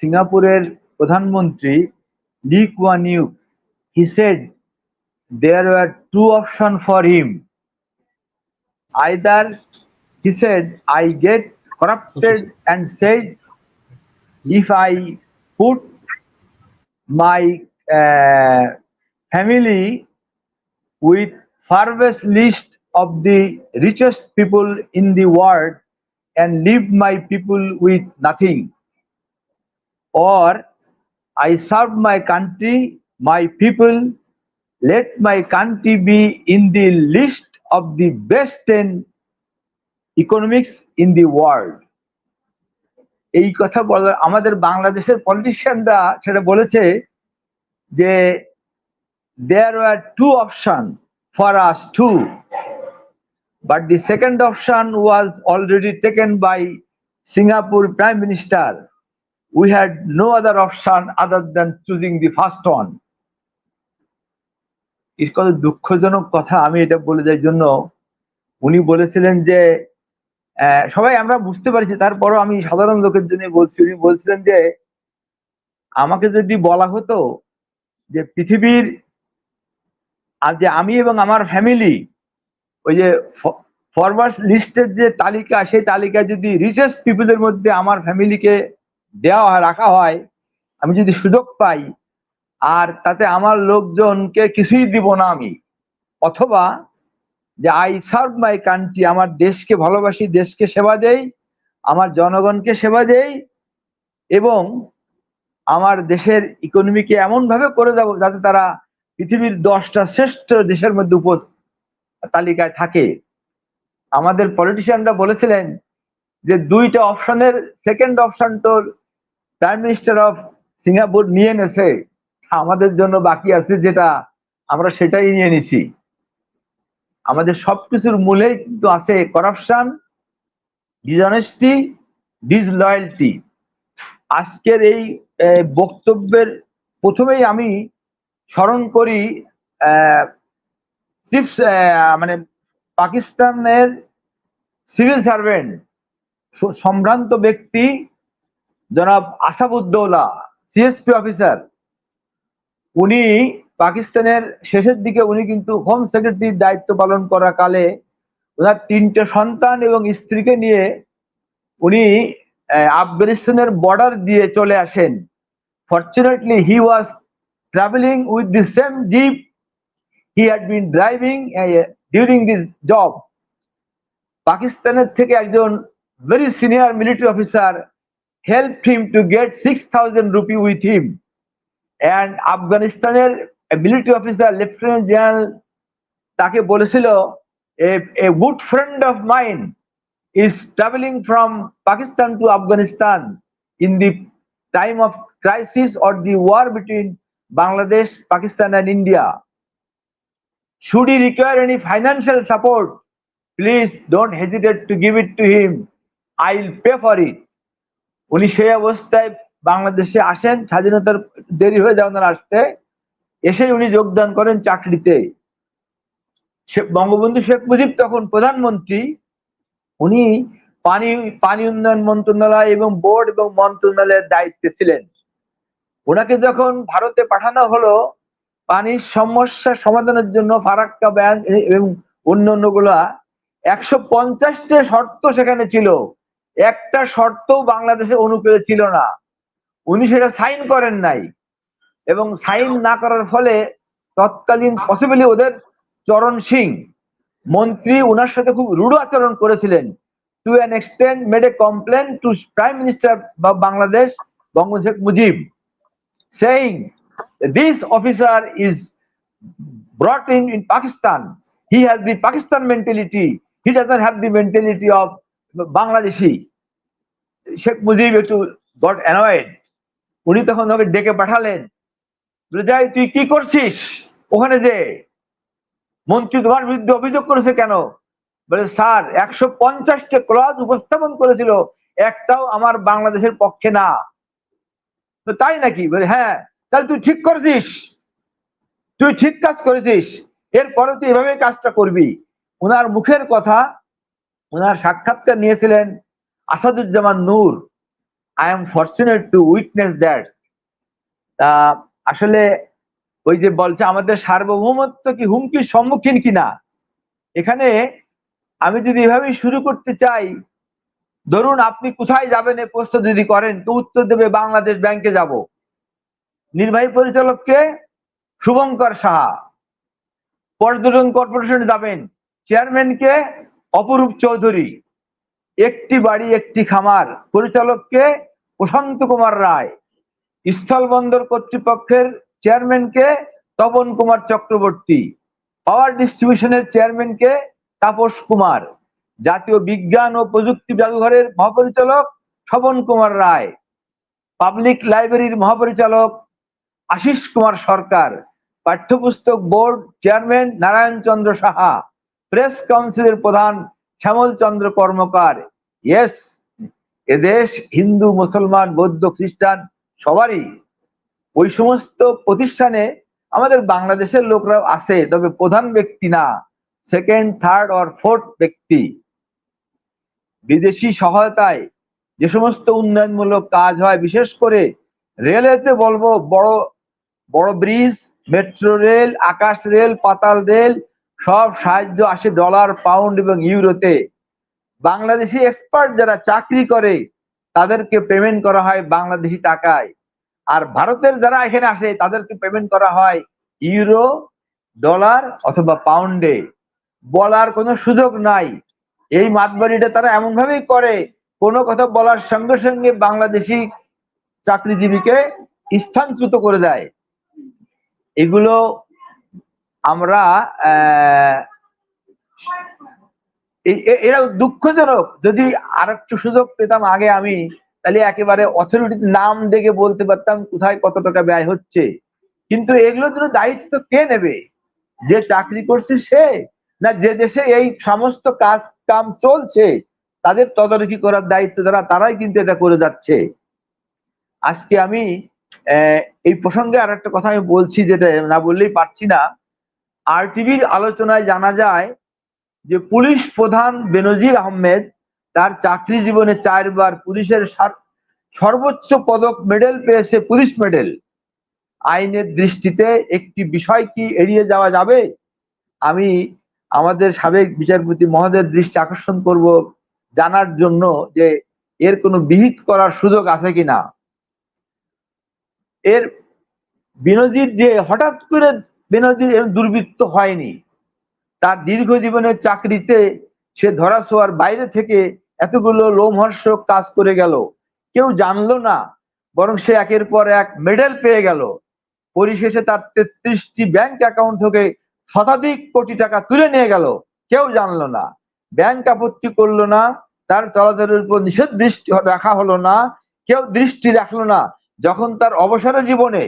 সিঙ্গাপুরের প্রধানমন্ত্রী Lee Kuan Yew he said there were two options for him either he said i get corrupted and said if i put my uh, family with farthest list of the richest people in the world and leave my people with nothing or I served my country, my people, let my country be in the list of the best 10 economics in the world. এই কথা বলার আমাদের বাংলাদেশের পলিটিশিয়ানরা সেটা বলেছে যে there are two option for us too but the second option was already taken by Singapore prime minister we had no other option other than choosing the first one. কত দুঃখজনক কথা, আমি এটা বলে যাই জন্য উনি বলেছিলেন যে সবাই আমরা বুঝতে পারছি, তারপরও আমি সাধারণ লোকের জন্য বলছি, উনি বলছিলেন যে, আমাকে যদি বলা হতো যে পৃথিবীর আর যে আমি এবং আমার ফ্যামিলি ওই যে ফরওয়ার্ড লিস্টের যে তালিকা, সেই তালিকায় যদি রিচেস্ট পিপলের মধ্যে আমার ফ্যামিলিকে দেওয়া হয়, রাখা হয়, আমি যদি সুযোগ পাই, আর তাতে আমার লোকজনকে কিছুই দিব না আমি। অথবা যে আই সার্ভ মাই কান্ট্রি আমার দেশকে ভালোবাসি, দেশকে সেবা দেই, আমার জনগণকে সেবা দেই, এবং আমার দেশের ইকোনমিকে এমন ভাবে করে দেবো যাতে তারা পৃথিবীর দশটা শ্রেষ্ঠ দেশের মধ্যে উপ তালিকায় থাকে। আমাদের পলিটিশিয়ানরা বলেছিলেন যে দুইটা অপশনের সেকেন্ড অপশন তোর প্রাইম মিনিস্টার অফ সিঙ্গাপুর নিয়ে নেছে। আমাদের জন্য বাকি আছে যেটা আমরা সেটাই নিয়ে নিছি। আমাদের সবকিছুর মূলে কিন্তু আছে করাপশন ডিসঅনেস্টি ডিসলয়্যালটি আজকের এই বক্তব্যের প্রথমেই আমি স্মরণ করি চিফ মানে পাকিস্তানের সিভিল সার্ভেন্ট সম্ভ্রান্ত ব্যক্তি জনাব আসাবুদ্দৌলা সিএসপি অফিসার উনি পাকিস্তানের শেষের দিকে উনি কিন্তু হোম সেক্রেটারির দায়িত্ব পালন করা কালে ওনার তিনটে সন্তান এবং স্ত্রীকে নিয়ে উনি আফগানিস্তানের বর্ডার দিয়ে চলে আসেন। Fortunately he was traveling with the same jeep he had been driving during this job পাকিস্তানের থেকে একজন very senior military officer helped him to get 6,000 rupee with him. And আফগানিস্তানের মিলিটারি অফিসার লেফটেন্যান্ট জেনারেল তাকে বলেছিল a good friend of mine is traveling from Pakistan to Afghanistan in the time of crisis or the war between Bangladesh, Pakistan and India. Should he require any financial support, please don't hesitate to give it to him. I'll pay for it. উনি সেই অবস্থায় বাংলাদেশে আসেন, স্বাধীনতার দেরি হয়ে যায় ওনার আসতে। এসে উনি যোগদান করেন চাকরিতে। বঙ্গবন্ধু শেখ মুজিব তখন প্রধানমন্ত্রী। উনি পানি পানি উন্নয়ন মন্ত্রণালয় এবং বোর্ড এবং মন্ত্রণালয়ের দায়িত্বে ছিলেন। ওনাকে যখন ভারতে পাঠানো হলো, পানির সমস্যা সমাধানের জন্য ফারাক্কা ব্যাংক এবং অন্য অন্যগুলা একশো পঞ্চাশটা শর্ত সেখানে ছিল। একটা শর্ত বাংলাদেশে অনুকূলে ছিল না উনি সেটা সাইন করেন নাই এবং সাইন না করার ফলে তৎকালীন পসিবলি ওদের চরণ সিং, মন্ত্রী ওনার সাথে খুব রূঢ় আচরণ করেছিলেন to an extent made a complain to prime minister বা Bangladesh, Bangabandhu Sheikh Mujib saying this officer is brought in in Pakistan. He has the Pakistan mentality. He doesn't have the mentality of Bangladeshi. Sheikh Mujib একটু got annoyed উনি তখন ওকে ডেকে পাঠালেন। যাই, তুই কি করছিস? ওখানে যে মন্ত্রী তোমার বিরুদ্ধে অভিযোগ করেছে কেন? বলে, স্যার, একশো পঞ্চাশটা ক্লজ উপস্থাপন করেছিল, একটাও আমার বাংলাদেশের পক্ষে না। তাই নাকি? বলে হ্যাঁ তাহলে তুই ঠিক করেছিস। তুই ঠিক কাজ করেছিস। এরপরে তুই এভাবে কাজটা করবি। ওনার মুখের কথা ওনার সাক্ষাৎকার নিয়েছিলেন Asaduzzaman Noor. I am fortunate to witness that তা, আসলে ওই যে বলছে, আমাদের সার্বভৌমত্ব কি হুমকির সম্মুখীন কিনা এখানে আমি যদি এভাবেই শুরু করতে চাই, ধরুন আপনি কোথায় যাবেন এই প্রশ্ন যদি করেন, তো উত্তর দেবে বাংলাদেশ ব্যাংকে যাব। নির্বাহী পরিচালককে শুভঙ্কর সাহা। পর্যটন কর্পোরেশনে যাবেন। চেয়ারম্যানকে অপরূপ চৌধুরী, একটি বাড়ি, একটি খামার। পরিচালককে প্রশান্ত কুমার রায়। স্থলবন্দর কর্তৃপক্ষের চেয়ারম্যানকে তপন কুমার চক্রবর্তী। পাওয়ার ডিস্ট্রিবিউশনের চেয়ারম্যানকে তাপস কুমার। জাতীয় বিজ্ঞান ও প্রযুক্তি জাদুঘরের মহাপরিচালক স্বপন কুমার রায়। পাবলিক লাইব্রেরির মহাপরিচালক আশিস কুমার সরকার। পাঠ্যপুস্তক board chairman Narayan Chandra Saha. Press কাউন্সিলের প্রধান শ্যামল চন্দ্র কর্মকার। ইয়েস এদেশ হিন্দু, মুসলমান, বৌদ্ধ, খ্রিস্টান সবারই। ওই সমস্ত প্রতিষ্ঠানে আমাদের বাংলাদেশের লোকরাও আছে, তবে প্রধান ব্যক্তি না সেকেন্ড থার্ড অর ফোর্থ ব্যক্তি। বিদেশি সহায়তায় যে সমস্ত উন্নয়নমূলক কাজ হয়, বিশেষ করে রেলওয়েতে বলব, বড় বড় ব্রিজ, মেট্রো রেল, আকাশ রেল, পাতাল রেল সব সাহায্য আসে ডলার পাউন্ড এবং ইউরোতে বাংলাদেশি এক্সপার্ট যারা চাকরি করে, তাদেরকে পেমেন্ট করা হয় বাংলাদেশি টাকায়। আর ভারতের যারা এখানে আসে, তাদেরকে পেমেন্ট করা হয় ইউরো ডলার অথবা পাউন্ডে বলার কোনো সুযোগ নাই। এই মাতবাড়িটা তারা এমন ভাবেই করে, কোনো কথা বলার সঙ্গে সঙ্গে বাংলাদেশি চাকরিজীবীকে স্থানচ্যুত করে দেয়। এগুলো আমরা এরা দুঃখজনক। যদি আর একটু সুযোগ পেতাম আগে আমি, তাহলে একেবারে অথরিটির নাম দেখে বলতে পারতাম কোথায় কত টাকা ব্যয় হচ্ছে। কিন্তু এগুলোর জন্য দায়িত্ব কে নেবে? যে চাকরি করছে সে, না যে দেশে এই সমস্ত কাজ কাম চলছে, তাদের তদারকি করার দায়িত্ব যারা, তারাই কিন্তু এটা করে যাচ্ছে। আজকে আমি এই প্রসঙ্গে আর একটা কথা আমি বলছি যেটা না বললেই পারছি না। আর টিভির আলোচনায় জানা যায় যে পুলিশ প্রধান বেনজির আহমেদ তার চাকরি জীবনে চারবার পুলিশের সার- সর্বোচ্চ পদক মেডেল পেয়েছে পুলিশ মেডেল আইনের দৃষ্টিতে একটি বিষয় কি এড়িয়ে যাওয়া যাবে? আমি আমাদের সাবেক বিচারপতি মহোদয়ের দৃষ্টি আকর্ষণ করব জানার জন্য যে এর কোনো বিহিত করার সুযোগ আছে কিনা। এর বিনোজির যে হঠাৎ করে বিনজির দুর্বৃত্ত হয়নি। তার দীর্ঘ জীবনের চাকরিতে সে ধরা ছোঁয়ার বাইরে থেকে এতগুলো লোমহর্ষক কাজ করে গেল। কেউ জানলো না, বরং সে একের পর এক মেডেল পেয়ে গেল। পরিশেষে তার তেত্রিশটি ব্যাংক অ্যাকাউন্ট থেকে শতাধিক কোটি টাকা তুলে নিয়ে গেল। কেউ জানলো না। ব্যাংক আপত্তি করল না, তার চলাচলের উপর নিষেধ দৃষ্টি রাখা হলো না, কেউ দৃষ্টি রাখল না। যখন তার অবসরের জীবনে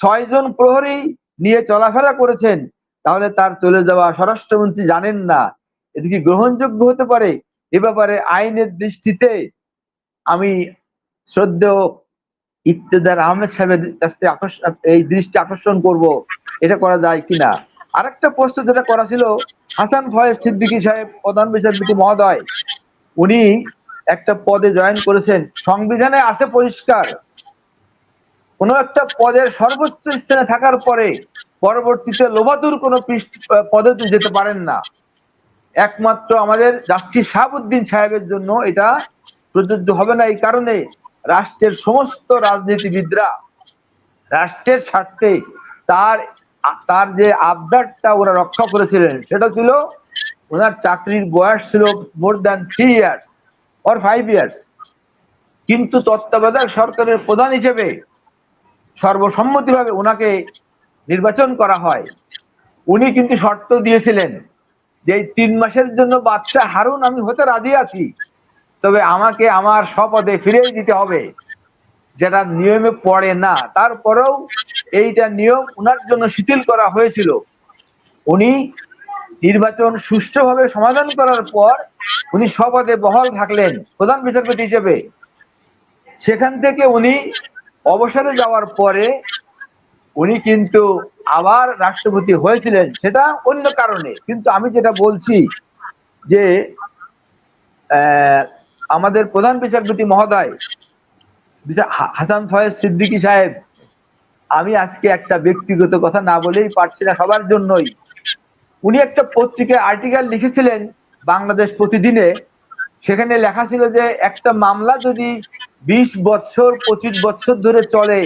ছয়জন প্রহরী নিয়ে চলাফেরা করেছেন, তাহলে তার চলে যাওয়া স্বরাষ্ট্রমন্ত্রী জানেন না। এটা কি গ্রহণযোগ্য হতে পারে? এ ব্যাপারে আইনের দৃষ্টিতে আমি শ্রদ্ধেয় ইফতেদার আহমেদ সাহেবের কাছ থেকে এই দৃষ্টি আকর্ষণ করব, এটা করা যায় কিনা? আরেকটা প্রশ্ন যেটা করা ছিল, হাসান ফয়েজ সিদ্দিকী সাহেব প্রধান বিচারপতি মহোদয়, উনি একটা পদে জয়েন করেছেন। সংবিধানে আছে পরিষ্কার কোন একটা পদের সর্বোচ্চ স্থানে থাকার পরে পরবর্তীতে লোবাতুর কোন পদে যেতে পারেন না। একমাত্র আমাদের জাস্টিস শাহাবুদ্দিন সাহেবের জন্য এটা প্রযোজ্য হবে না এই কারণে রাষ্ট্রের সমস্ত রাজনীতিবিদরা রাষ্ট্রের স্বার্থে তার তার যে আবদারটা ওরা রক্ষা করেছিলেন, সেটা ছিল ওনার চাকরির বয়স ছিল more than three years or five years কিন্তু তত্ত্বাবধায়ক সরকারের প্রধান হিসেবে সর্বসম্মতিভাবে ওনাকে নির্বাচন করা হয়। উনি কিন্তু শর্ত দিয়েছিলেন যে তিন মাসের জন্য বাচ্চা হারুন আমি হতে রাজি আছি, তবে আমাকে আমার স্বপদে ফিরিয়ে দিতে হবে। যেটা নিয়মে পড়ে না, তারপরেও এইটা নিয়ম উনার জন্য শিথিল করা হয়েছিল। উনি নির্বাচন সুষ্ঠুভাবে সমাধান করার পর উনি স্বপদে বহল থাকলেন প্রধান বিচারপতি হিসেবে। সেখান থেকে উনি অবসরে যাওয়ার পরে উনি কিন্তু আবার রাষ্ট্রপতি হয়েছিলেন, সেটা অন্য কারণে। কিন্তু আমি যেটা বলছি যে আমাদের প্রধান বিচারপতি মহোদয় হাসান ফয়েজ সিদ্দিকী সাহেব, আমি আজকে একটা ব্যক্তিগত কথা না বলেই পারছি না সবার জন্যই। উনি একটা পত্রিকায় আর্টিকেল লিখেছিলেন বাংলাদেশ প্রতিদিনে, সেখানে লেখা ছিল যে, একটা মামলা যদি বিশ বছর পঁচিশ বছর ধরে চলে।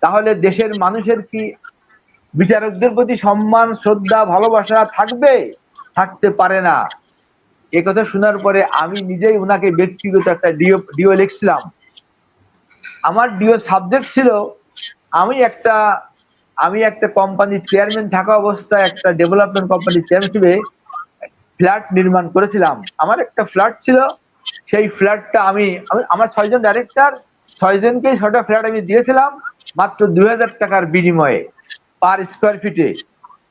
তাহলে দেশের মানুষের কি বিচারকদের প্রতি সম্মান, শ্রদ্ধা, ভালোবাসা থাকবে? থাকতে পারে না। এ কথা শোনার পরে আমি নিজেই ওনাকে ব্যক্তিগত একটা ডিও ডিও লিখছিলাম। আমার ডিও সাবজেক্ট ছিল, আমি একটা আমি একটা কোম্পানির চেয়ারম্যান থাকা অবস্থায় একটা ডেভেলপমেন্ট কোম্পানির চেয়ারম্যান হিসেবে ফ্ল্যাট নির্মাণ করেছিলাম। আমার একটা ফ্ল্যাট ছিল সেই ফ্ল্যাটটা আমি আমি, আমার ছয়জন ডাইরেক্টর ছয়জনকেই ছটা ফ্ল্যাট আমি দিয়েছিলাম মাত্র দুই হাজার টাকার বিনিময়ে পার স্কোয়ার ফিটে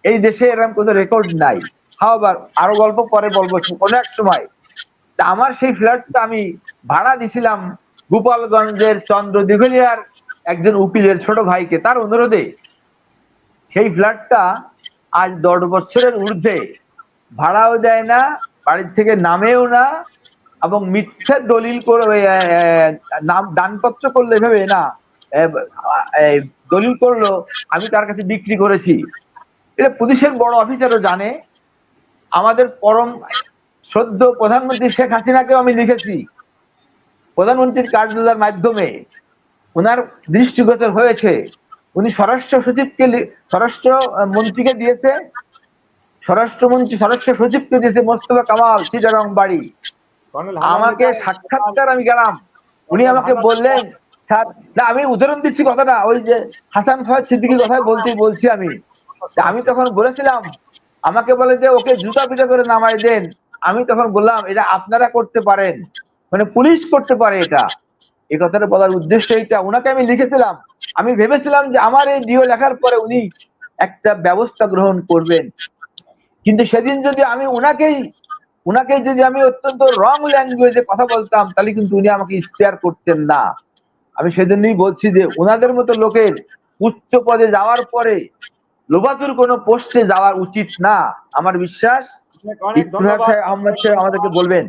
এই দেশে এরকম কোনো রেকর্ড নাই। হাওয়াবার আরও গল্প পরে বলব কোনো এক সময়। তা আমার সেই ফ্ল্যাটটা আমি ভাড়া দিছিলাম গোপালগঞ্জের চন্দ্র দিঘলিয়ার একজন উকিলের ছোট ভাইকে তার অনুরোধে। সেই ফ্ল্যাটটা আজ দশ বছরের ঊর্ধ্বে। ভাড়াও দেয় না, বাড়ির থেকে নামেও না এবং মিথ্যে দলিল করে নাম, দানপত্র করলে ভেবে না দলিল করল, আমি তার কাছে বিক্রি করেছি। এটা পুলিশের বড় অফিসারও জানে। আমাদের পরম সদ্য প্রধানমন্ত্রী শেখ হাসিনাকেও আমি লিখেছি। প্রধানমন্ত্রীর কার্যালয়ের মাধ্যমে ওনার দৃষ্টিগোচর হয়েছে। উনি স্বরাষ্ট্র সচিবকে স্বরাষ্ট্র মন্ত্রীকে দিয়েছে। স্বরাষ্ট্রমন্ত্রী স্বরাষ্ট্র সচিবকে দিয়েছে মোস্তফা কামাল চিটারং বাড়ি। আমাকে সাক্ষাৎকার আমি গেলাম। উনি আমাকে বললেন স্যার না আমি উদাহরণ দিচ্ছি কথাটা। ওই যে হাসান ফয়েজ সিদ্দিকির কথাই বলতেই বলছি আমি। আমি তখন বলেছিলাম আমাকে বলে যে ওকে জুতা পিটা করে নামাই দেন। আমি তখন বললাম এটা আপনারা করতে পারেন। মানে পুলিশ করতে পারে এটা। এই কথাটা বলার উদ্দেশ্য এইটা। ওনাকে আমি লিখেছিলাম। আমি ভেবেছিলাম যে আমার এই ডিও লেখার পরে উনি একটা ব্যবস্থা গ্রহণ করবেন। কিন্তু সেদিন যদি আমি ওনাকেই ওনাকে যদি আমি অত্যন্ত রং ল্যাঙ্গুয়েজে কথা বলতাম তাহলে কিন্তু উনি আমাকে স্পেয়ার করতেন না। আমি সেজন্যই বলছি যে ওনাদের মতো লোকের উচ্চ পদে যাওয়ার পরে লোবাতুর কোন পোস্টে যাওয়া উচিত না। আমার বিশ্বাস আহমদ সাহেব আমাদেরকে বলবেন।